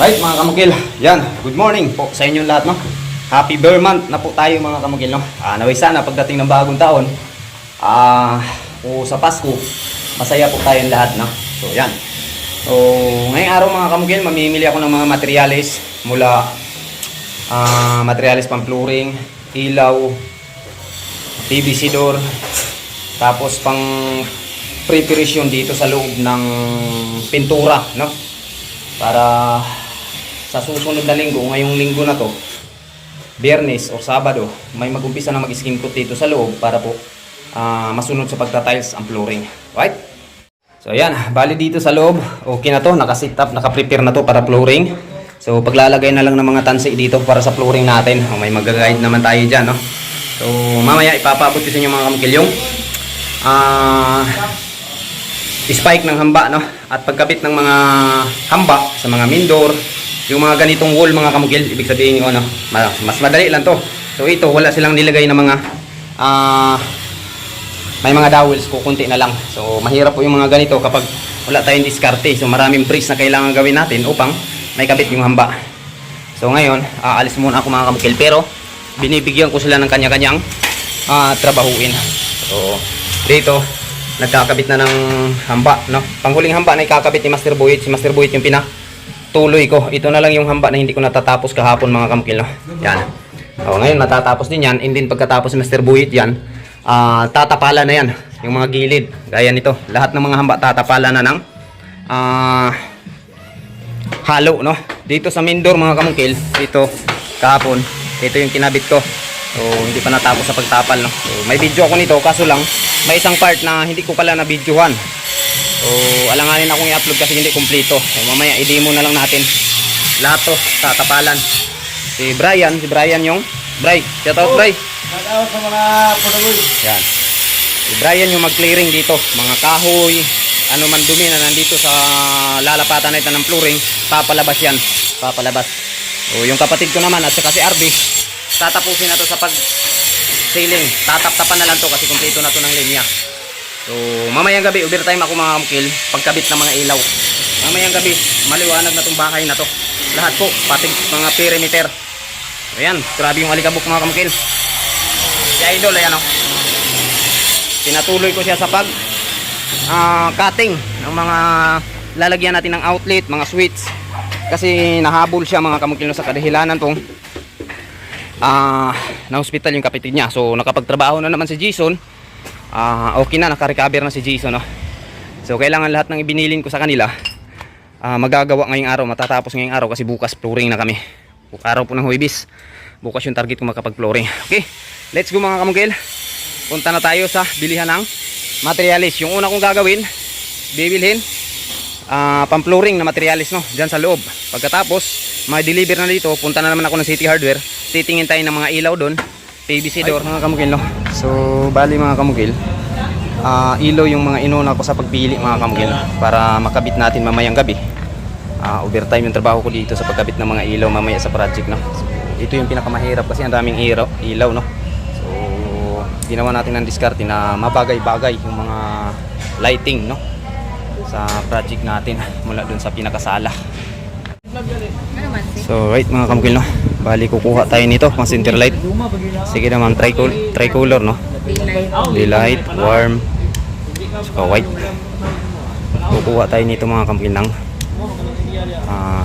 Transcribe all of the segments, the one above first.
Right mga kamukil, yan, good morning po sa inyong lahat no. Happy Bear Month na po tayo mga kamukil no. Ah, naway sana pagdating ng bagong taon, ah, o sa Pasko, masaya po tayong lahat no. So yan. So ngayong araw mga kamukil, mamimili ako ng mga materyales mula ah, materyales pang flooring, ilaw, PVC door, tapos pang preparation dito sa loob ng pintura no para sa susunod na linggo, ngayong linggo na to, biyernes o sabado, may mag-umpisa na mag-skin coat dito sa loob para po ah, masunod sa pagta-tiles ang flooring. Right? So yan, bali dito sa loob, okay na to, naka-sit up, naka-prepare na to para flooring. So paglalagay na lang ng mga tansi dito para sa flooring natin. O, may mag-guide naman tayo dyan, no? So mamaya ipapabot ko sa inyo mga kamukil yung ah spike ng hamba no at pagkabit ng mga hamba sa mga main door yung mga ganitong wall mga kamukil ibig sabihin yung ano ma- mas madali lang to. So ito wala silang nilagay na mga ah may mga dowels kukunti na lang. So mahirap po yung mga ganito kapag wala tayong diskarte. So maraming brace na kailangan gawin natin upang may kabit yung hamba. So ngayon aalis muna ako mga kamukil pero binibigyan ko sila ng kanya-kanyang ah, trabahuin. So dito nagkakabit na ng hamba, no? Panghuling hamba na ikakabit ni Master Boyet. Si Master Boyet yung pinatuloy ko. Ito na lang yung hamba na hindi ko natatapos kahapon mga kamkil, no? Yan. O, ngayon matatapos din yan. And then pagkatapos Master Boyet yan, ah tatapala na yan. Yung mga gilid. Gaya nito. Lahat ng mga hamba tatapala na ng ah halo, no? Dito sa main door mga kamungkil, dito kahapon, ito yung kinabit ko. So, hindi pa natapos sa pagtapal, no? So, may video ako nito, kaso lang, may isang part na hindi ko pala na-videohan. So, alanganin akong i-upload kasi hindi kumpleto. So, mamaya, i-demo na lang natin. Lahat to, tatapalan. Si Brian, si Brian yung, Bray, shout out Bray. Nag-out sa mga padagoy. Yan. Si Brian yung mag-clearing dito. Mga kahoy, ano man dumi na nandito sa lalapatan na ito ng flooring, papalabas yan. Papalabas. O yung kapatid ko naman at saka si Arby, tatapusin na to sa pag ceiling. Tatap-tapan na lang to kasi kumpleto na to ng linya. So, mamayang gabi, overtime ako mga kamukil, pagkabit ng mga ilaw. Mamayang gabi, maliwanag na tong bahay na to. Lahat po, pati mga perimeter. Ayan, grabe yung alikabok mga kamukil. Si Idol, ayan o. Pinatuloy ko siya sa pag ah, cutting ng mga lalagyan natin ng outlet, mga switch. Kasi nahabol siya mga kamukil sa kadahilanan tong ah na hospital yung kapatid niya. So nakapagtrabaho na naman si Jason. Ah, okay na, naka-recover na si Jason. No? So kailangan lahat ng ibinilin ko sa kanila ah, magagawa ngayong araw, matatapos ngayong araw kasi bukas flooring na kami. Araw po ng Huwebes. Bukas yung target ko makapag-flooring. Okay, let's go mga kamukil. Punta na tayo sa bilihan ng materialis. Yung una kong gagawin, bibilhin ah pang-flooring na materialis no, diyan sa loob. Pagkatapos, ma-deliver na dito, punta na naman ako ng City Hardware. Titingin tayo ng mga ilaw doon, PVC door mga kamukil no. So, bali mga kamukil, ah ilaw yung mga inuna ko sa pagpili mga kamukil para makabit natin mamayang gabi. Ah, overtime yung trabaho ko dito sa pagkabit ng mga ilaw mamaya sa project no. So, ito yung pinakamahirap kasi ang daming ilaw, ilaw no. So, ginawa natin ng diskarte na mabagay-bagay yung mga lighting no sa project natin mula dun sa pinakasala. So, right mga kamukil no. Bali kukuha tayo nito, pang center light. Sige naman, tricolor, tricolor no. Daylight, warm, saka white. Kukuha tayo nito mga kamukil ng ah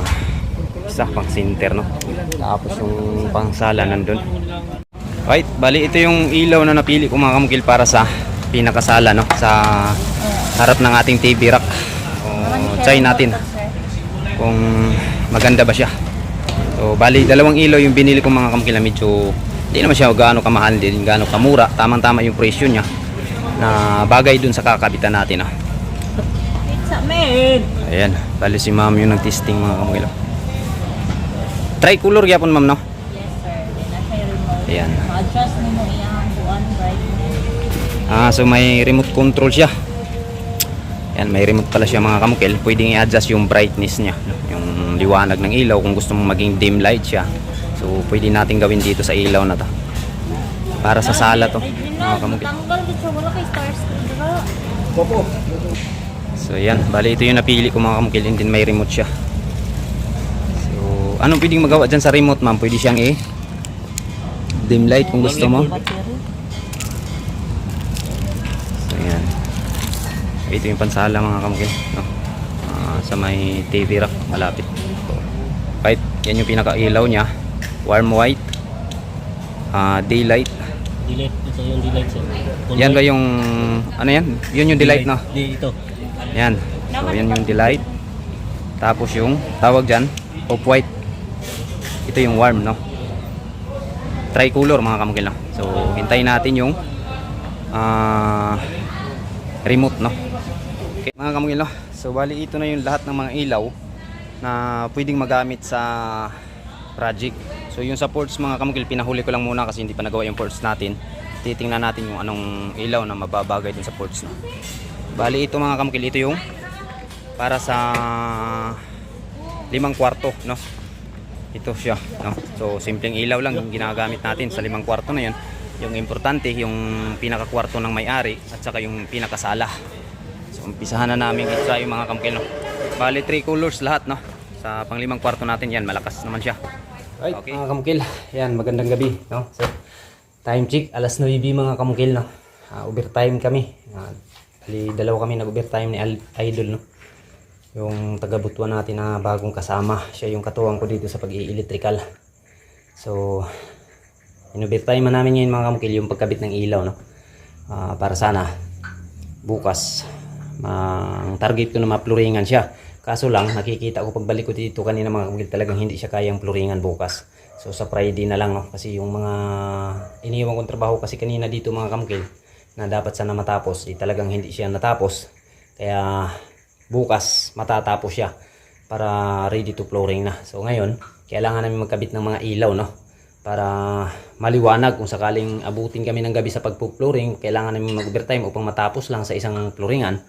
isa pang center no. Tapos yung pang sala nandun. Right, bali ito yung ilaw na napili ko mga kamukil para sa pinakasala no sa harap ng ating TV rack. O, try natin kung maganda ba siya. So, bali dalawang ilaw yung binili ko mga kamukil na medyo hindi naman siya gaano kamahal din, gaano kamura. Tamang-tama yung presyo niya na bagay dun sa kakabitan natin. Ah. Pizza man! Ayan, bali si ma'am yung nag-testing mga kamukil. Tricolor yapon ma'am no? Yes sir. Yung. Ayan. Ma-adjust mo iyang buwan brightness. Ah, so may remote control siya. Yan, may remote pala siya mga kamukil. Pwedeng i-adjust yung brightness niya, no? Yung liwanag ng ilaw kung gusto mong maging dim light siya. So, pwede natin gawin dito sa ilaw na to. Para sa sala to, mga dira. So, yan. Bali, ito yung napili ko mga kamukil. And then may remote siya. So, anong pwedeng magawa dyan sa remote ma'am? Pwede siyang i dim light kung gusto mo. So, ayan. Ito yung pansala mga kamukil. No? Ah, sa may TV rack malapit. Kahit yan yung pinaka-ilaw niya. Warm white. ah daylight. Delete. Ito yung delete sir. Full Yan ba white. yung ano yan? Yun yung delight no? Di, ito. Yan. So yan yung delight. Tapos yung tawag dyan, off-white. Ito yung warm, no? Tricolor mga kamukil, no? So hintayin natin yung ah, remote, no? Okay, mga kamukil, no? So bali ito na yung lahat ng mga ilaw na pwedeng magamit sa project. So yung sa ports mga kamukil, pinahuli ko lang muna kasi hindi pa nagawa yung ports natin. Titingnan natin yung anong ilaw na mababagay dun sa ports, no? Bali ito mga kamukil, ito yung para sa limang kwarto, no? Ito siya, no? So simpleng ilaw lang yung ginagamit natin sa limang kwarto na 'yon. Yung importante yung pinaka-kwarto ng may-ari at saka yung pinakasala. So umpisahan na namin i-try mga kamukil, no? Bali three colors lahat, no? Sa panglimang kwarto natin 'yan, malakas naman siya. Right, Okay. mga kamukil. Yan, magandang gabi, no? So, time check, alas 9 mga kamukil, no? Ah, overtime kami. Ah, bali, dalawa kami nag-overtime ni Idol, no? Yung taga-butuan natin na bagong kasama. Siya yung katuwang ko dito sa pag-i-electrical. So, in-overtime namin ngayon mga kamukil yung pagkabit ng ilaw, no? Ah, para sana bukas ang target ko na mapluringan siya. Kaso lang, nakikita ko pagbalik ko dito kanina mga kamukil talagang hindi siya kayang pluringan bukas. So sa Friday na lang no kasi yung mga iniwan kong trabaho kasi kanina dito mga kamukil na dapat sana matapos, eh, talagang hindi siya natapos. Kaya bukas matatapos siya para ready to flooring na. So ngayon, kailangan namin magkabit ng mga ilaw no para maliwanag kung sakaling abutin kami ng gabi sa pagpo-flooring, kailangan namin mag-overtime upang matapos lang sa isang flooringan.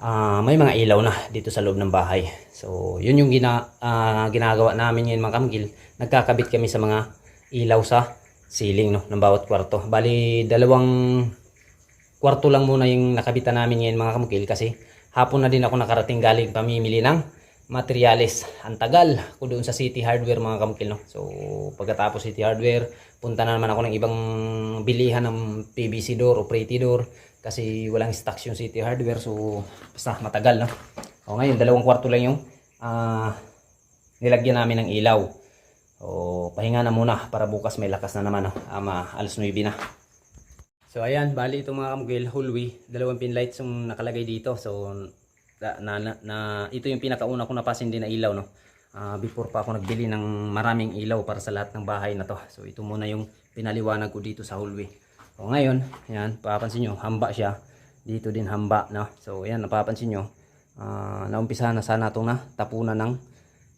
Ah, may mga ilaw na dito sa loob ng bahay. So, yun yung gina, ah, ginagawa namin ngayon mga kamgil. Nagkakabit kami sa mga ilaw sa ceiling no, ng bawat kwarto. Bali, dalawang kwarto lang muna yung nakabitan namin ngayon mga kamukil kasi hapon na din ako nakarating galing pamimili ng materyales. Ang tagal ko doon sa City Hardware mga kamukil. No? So pagkatapos City Hardware, punta na naman ako ng ibang bilihan ng PVC door o pretty door kasi walang stocks yung City Hardware so basta matagal. No? O ngayon, dalawang kwarto lang yung ah, nilagyan namin ng ilaw. O pahinga na muna para bukas may lakas na naman. No? Ama, alas 9 na. So ayan, bali itong mga kamugil, Hulwi, dalawang pin lights yung nakalagay dito. So na, na, na, ito yung pinakauna ko napasin din na ilaw no. Ah, before pa ako nagbili ng maraming ilaw para sa lahat ng bahay na to. So ito muna yung pinaliwanag ko dito sa Hulwi. So ngayon, ayan, papansin nyo, hamba siya. Dito din hamba, no. So ayan, napapansin nyo, ah, naumpisahan na sana itong na tapunan ng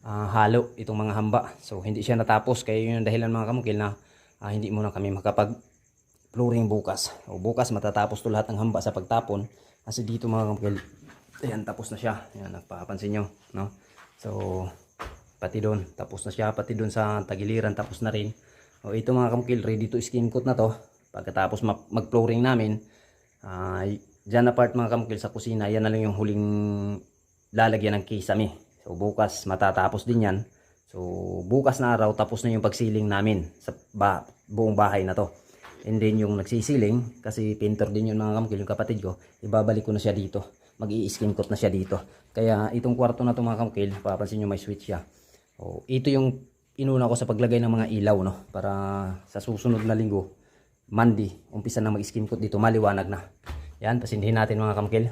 ah, halo itong mga hamba. So hindi siya natapos kaya yun yung dahilan mga kamukil na ah, hindi muna kami makapag flooring bukas. O bukas matatapos to lahat ng hamba sa pagtapon. Kasi dito mga kapatid, ayan tapos na siya. Ayan, napapansin nyo. No? So, pati doon, tapos na siya. Pati doon sa tagiliran, tapos na rin. O ito mga kamukil, ready to skin coat na to. Pagkatapos ma- mag-flooring namin, ah dyan na part mga kamukil sa kusina, yan na lang yung huling lalagyan ng kisame. So bukas matatapos din yan. So bukas na araw tapos na yung pagsiling namin sa ba- buong bahay na to. And then yung nagsisiling, kasi painter din yun mga kamukil, yung kapatid ko, ibabalik ko na siya dito. mag skin coat na siya dito. Kaya itong kwarto na to mga kamukil, papansin nyo may switch siya. O, ito yung inuna ko sa paglagay ng mga ilaw, no? Para sa susunod na linggo, Monday, umpisa na mag-skin coat dito, maliwanag na. Yan, pasindihin natin mga kamukil.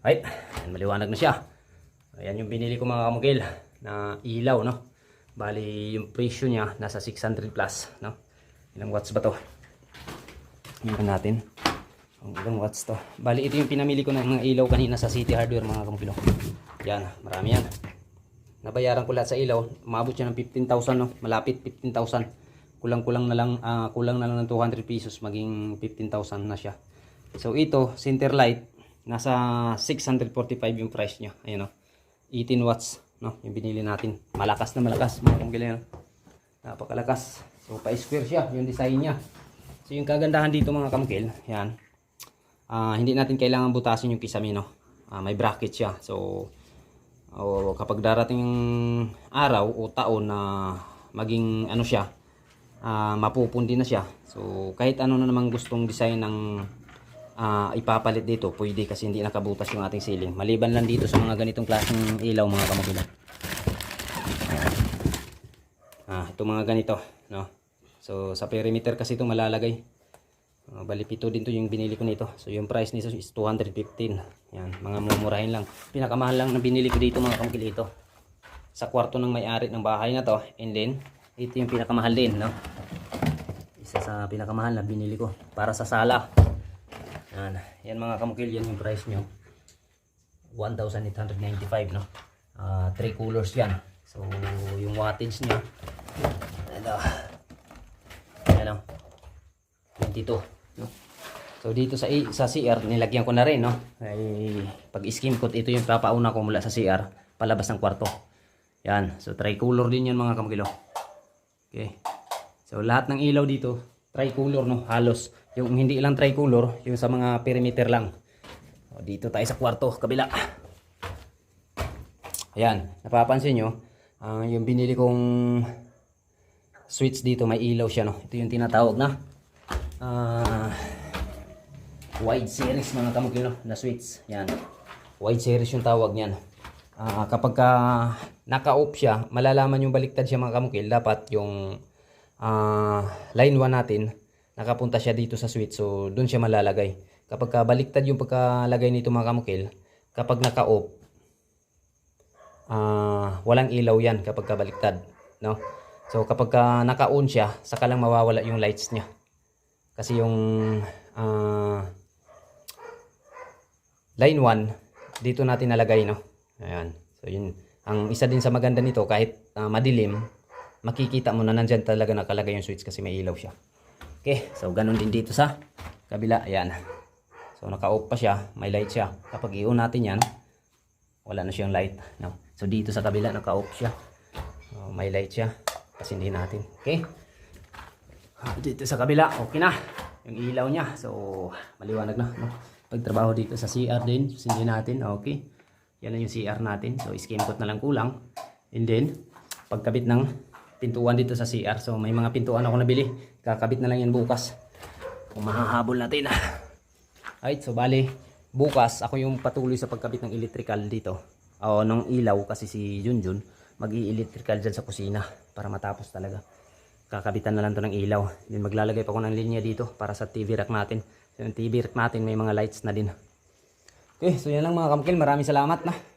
Right, yan, maliwanag na siya. Ayan yung binili ko mga kamukil na ilaw, no? Bali, yung presyo niya nasa 600 plus, no? Ilang watts ba to? Tingnan natin. Ang ilang watts to. Bali, ito yung pinamili ko ng mga ilaw kanina sa City Hardware mga kamukil. oh. Yan, marami yan. Nabayaran ko lahat sa ilaw. Umabot siya ng 15,000, no? Malapit 15,000. Kulang-kulang na lang, ah, kulang na lang ng 200 pesos maging 15,000 na siya. So ito, center light, nasa 645 yung price niya. Ayan o. 18 watts, no? Yung binili natin. Malakas na malakas, mga kamukil. Napakalakas. So pa-square siya, yung design niya. So yung kagandahan dito mga kamukil, yan. Ah, hindi natin kailangan butasin yung kisame, no? Ah, may bracket siya. So o kapag darating yung araw o taon na maging ano siya, ah, mapupundi na siya. So kahit ano na naman gustong design ng ah, ipapalit dito, pwede kasi hindi nakabutas yung ating ceiling. Maliban lang dito sa mga ganitong klaseng ilaw mga kamagila. Ah, itong mga ganito, no. So sa perimeter kasi ito malalagay. Uh, bali pito din to yung binili ko nito. So yung price nito is 215. Yan, mga mumurahin lang. Pinakamahal lang na binili ko dito mga kamagila ito. Sa kwarto ng may-ari ng bahay na to. And then, ito yung pinakamahal din, no. Isa sa pinakamahal na binili ko para sa sala. Yan, yan mga kamukil, yan yung price nyo. 1,895 no. Ah, three colors yan. So yung wattage niya ano ano 22 no. So dito sa sa CR nilagyan ko na rin no. Ay pag skim coat ito yung papauna ko mula sa CR palabas ng kwarto. Yan. So tricolor din 'yan mga kamukilo. Okay. So lahat ng ilaw dito tricolor no, halos. Yung hindi lang tricolor, yung sa mga perimeter lang. O, dito tayo sa kwarto, kabila. Ayan, napapansin nyo, ah, yung binili kong switch dito, may ilaw siya, no? Ito yung tinatawag na ah, wide series mga kamukil, no? Na switch. Yan. Wide series yung tawag niyan. Ah, kapag ka naka-off siya, malalaman yung baliktad siya mga kamukil, dapat yung ah, line 1 natin, nakapunta siya dito sa switch, so doon siya malalagay. Kapag ka baliktad yung pagkalagay nito mga kamukil, kapag naka-off, ah walang ilaw yan kapag kabaliktad no? So kapag ka naka-on siya saka lang mawawala yung lights niya. Kasi yung ah, line 1 dito natin nalagay no ayan. So yun. Ang isa din sa maganda nito kahit ah, madilim makikita mo na nandyan talaga nakalagay yung switch kasi may ilaw siya. Okay so ganun din dito sa kabila. Ayan. So naka-off pa siya. May light siya. Kapag i-on natin yan wala na siyang light no? So dito sa kabila naka-off siya. Oh, may light siya. Pasindihin natin. Okay? Ah, dito sa kabila okay na. Yung ilaw niya. So maliwanag na no? Pagtrabaho dito sa CR din pasindihin natin. Okay yan na yung CR natin so skim coat na lang kulang and then pagkabit ng pintuan dito sa CR so may mga pintuan ako nabili kakabit na lang yan bukas kung mahahabol natin Alright, so bali, bukas ako yung patuloy sa pagkabit ng electrical dito. O ng ilaw kasi si Junjun mag-i-electrical dyan sa kusina para matapos talaga. Kakabitan na lang to ng ilaw. Then maglalagay pa ako ng linya dito para sa TV rack natin. So yung TV rack natin may mga lights na din. Okay, so yan lang mga kamkil. Maraming salamat na.